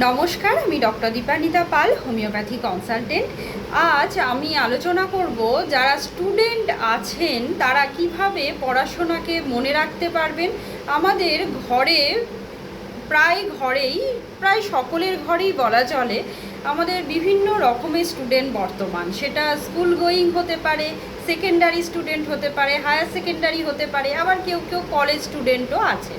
নমস্কার, আমি doctor Dipanita Pal, homeopathy consultant. আজ আমি আলোচনা করব যারা স্টুডেন্ট আছেন, তারা কীভাবে পড়াশোনাকে মনে রাখতে পারবেন। আমাদের ঘরে, প্রায় ঘরেই, প্রায় সকলের ঘরেই বলা চলে, আমাদের বিভিন্ন রকমের স্টুডেন্ট বর্তমান। সেটা স্কুল গোয়িং হতে পারে, সেকেন্ডারি স্টুডেন্ট হতে পারে, হায়ার সেকেন্ডারি হতে পারে, আবার কেউ কেউ কলেজ স্টুডেন্টও আছে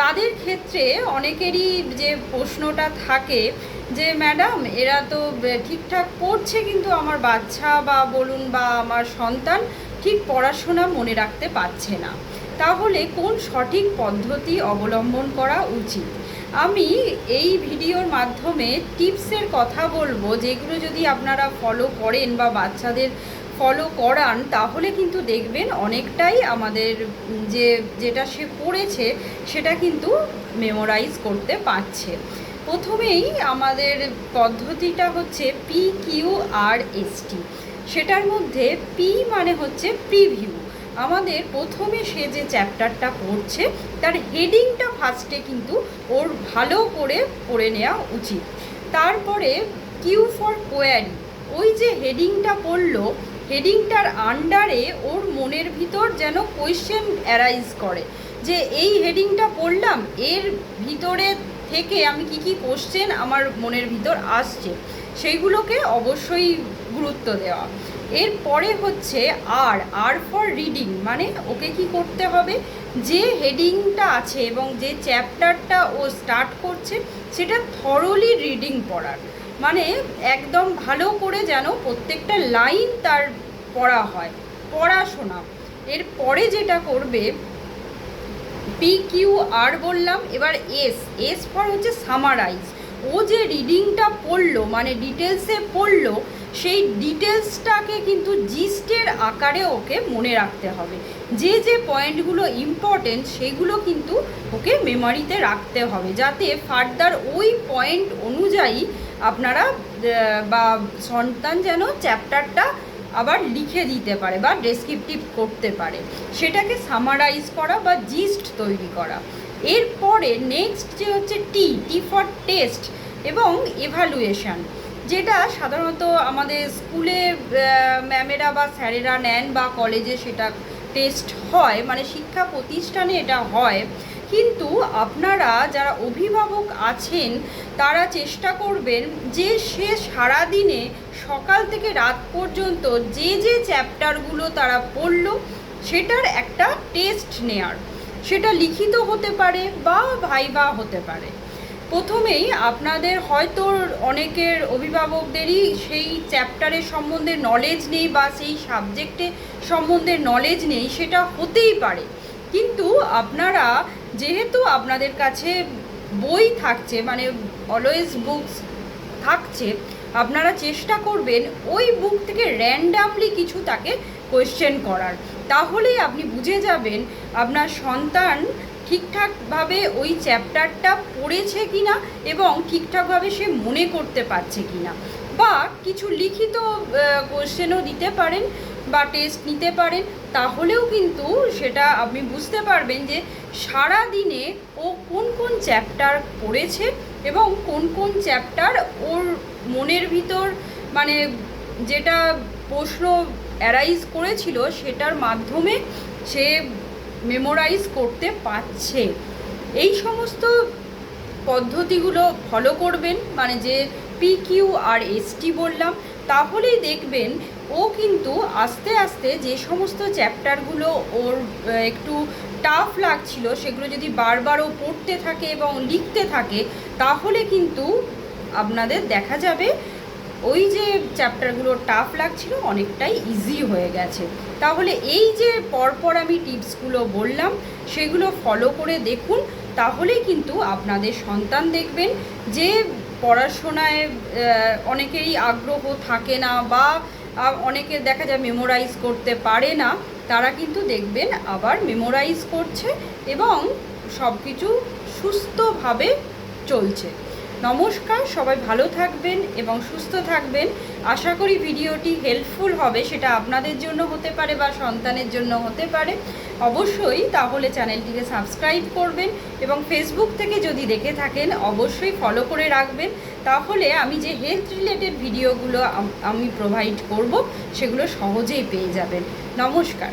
তাদের ক্ষেত্রে অনেকেরই যে প্রশ্নটা থাকে যে, ম্যাডাম, এরা তো ঠিকঠাক পড়ছে কিন্তু আমার বাচ্চা বা বলুন বা আমার সন্তান ঠিক পড়াশোনা মনে রাখতে পারছে না। তাহলে কোন সঠিক পদ্ধতি অবলম্বন করা উচিত? আমি এই ভিডিওর মাধ্যমে টিপসের কথা বলব, যেগুলো যদি আপনারা ফলো করেন বা বাচ্চাদের ফলো করান, তাহলে কিন্তু দেখবেন অনেকটাই আমাদের যে, যেটা সে পড়েছে, সেটা কিন্তু মেমোরাইজ করতে পারছে। প্রথমেই আমাদের পদ্ধতিটা হচ্ছে P Q R S T সেটার মধ্যে পি মানে হচ্ছে প্রিভিউ আমাদের প্রথমে সে যে চ্যাপ্টারটা পড়ছে, তার হেডিংটা ফার্স্টে কিন্তু ওর ভালো করে পড়ে নেওয়া উচিত। তারপরে কিউ ফর কোয়ারি ওই যে হেডিংটা পড়ল হেডিংটার আন্ডারে ওর মনের ভিতর যেন কোয়েশ্চেন অ্যারাইজ করে, যে এই হেডিংটা পড়লাম, এর ভিতরে থেকে আমি কি কি কোশ্চেন আমার মনের ভিতর আসছে, সেইগুলোকে অবশ্যই গুরুত্ব দেওয়া। এরপরে হচ্ছে আর আর ফর রিডিং মানে ওকে কি করতে হবে? যে হেডিংটা আছে এবং যে চ্যাপ্টারটা ও স্টার্ট করছে, সেটা থরলি রিডিং পড়ার। মানে একদম ভালো করে যেন প্রত্যেকটা লাইন তার পড়া হয়, পড়াশোনা। এর পরে যেটা করবে পি কিউ আর বললাম, এবার এস এস ফর হচ্ছে সামারাইজ ও যে রিডিংটা পড়ল মানে ডিটেলসে পড়ল, সেই ডিটেলসটাকে কিন্তু জিস্টের আকারে ওকে মনে রাখতে হবে। যে যে পয়েন্টগুলো ইম্পর্টেন্ট সেগুলো কিন্তু ওকে মেমারিতে রাখতে হবে, যাতে ফার্দার ওই পয়েন্ট অনুযায়ী আপনারা বা সন্তান যেন চ্যাপ্টারটা আবার লিখে দিতে পারে বা ডেসক্রিপটিভ করতে পারে। সেটাকে সামারাইজ করা বা জিস্ট তৈরি করা। এরপরে নেক্সট যে হচ্ছে টি টি ফর টেস্ট এবং এভালুয়েশন যেটা সাধারণত আমাদের স্কুলে ম্যামেরা বা স্যারেরা নেন বা কলেজে সেটা টেস্ট হয় মানে শিক্ষা প্রতিষ্ঠানে এটা হয়। কিন্তু আপনারা যারা অভিভাবক আছেন, তারা চেষ্টা করবেন যে সে সারাদিনে সকাল থেকে রাত পর্যন্ত যে যে চ্যাপ্টারগুলো তারা পড়ল, সেটার একটা টেস্ট নেয়ার। সেটা লিখিত হতে পারে বা ভাইবা হতে পারে। প্রথমেই আপনাদের হয়তো অনেকের অভিভাবকদেরই সেই চ্যাপ্টারের সম্বন্ধে নলেজ নেই বা সেই সাবজেক্টে সম্বন্ধে নলেজ নেই, সেটা হতেই পারে। কিন্তু আপনারা যেহেতু আপনাদের কাছে বই থাকছে মানে অলওয়েজ বুকস থাকছে, আপনারা চেষ্টা করবেন ওই বুক থেকে র্যান্ডামলি কিছু তাকে কোয়েশ্চেন করার। তাহলেই আপনি বুঝে যাবেন আপনার সন্তান ঠিকঠাকভাবে ওই চ্যাপ্টারটা পড়েছে কি না এবং ঠিকঠাকভাবে সে মনে করতে পারছে কিনা। বা কিছু লিখিত কোশ্চেনও দিতে পারেন বা টেস্ট নিতে পারেন, তাহলেও কিন্তু সেটা আপনি বুঝতে পারবেন যে সারা দিনে ও কোন কোন চ্যাপ্টার পড়েছে এবং কোন কোন চ্যাপ্টার ওর মনের ভিতর মানে যেটা প্রশ্ন অ্যারাইজ করেছিল সেটার মাধ্যমে সে মেমোরাইজ করতে পারছে। এই সমস্ত পদ্ধতিগুলো ফলো করবেন মানে যে পি কিউ আর এসটি বললাম, তাহলেই দেখবেন ও কিন্তু আস্তে আস্তে যে সমস্ত চ্যাপ্টারগুলো ওর একটু টাফ লাগছিল, সেগুলো যদি বারবার ও পড়তে থাকে এবং লিখতে থাকে, তাহলে কিন্তু আপনাদের দেখা যাবে ওই যে চ্যাপ্টারগুলো টাফ লাগছিল, অনেকটাই ইজি হয়ে গেছে। তাহলে এই যে পরপর আমি টিপসগুলো বললাম, সেগুলো ফলো করে দেখুন, তাহলেই কিন্তু আপনাদের সন্তান দেখবেন যে পড়াশোনায় অনেকেরই আগ্রহ থাকে না বা অনেকে দেখা যায় মেমোরাইজ করতে পারে না, তারা কিন্তু দেখবেন আবার মেমোরাইজ করছে এবং সব কিছু সুস্থভাবে চলছে। নমস্কার, সবাই ভালো থাকবেন এবং সুস্থ থাকবেন। আশা করি ভিডিওটি হেল্পফুল হবে, সেটা আপনাদের জন্য হতে পারে বা সন্তানের জন্য হতে পারে। অবশ্যই তাহলে চ্যানেলটিকে সাবস্ক্রাইব করবেন এবং ফেসবুক থেকে যদি দেখে থাকেন, অবশ্যই ফলো করে রাখবেন। তাহলে আমি যে হেলথ রিলেটেড ভিডিওগুলো আমি প্রোভাইড করব, সেগুলো সহজেই পেয়ে যাবেন। নমস্কার।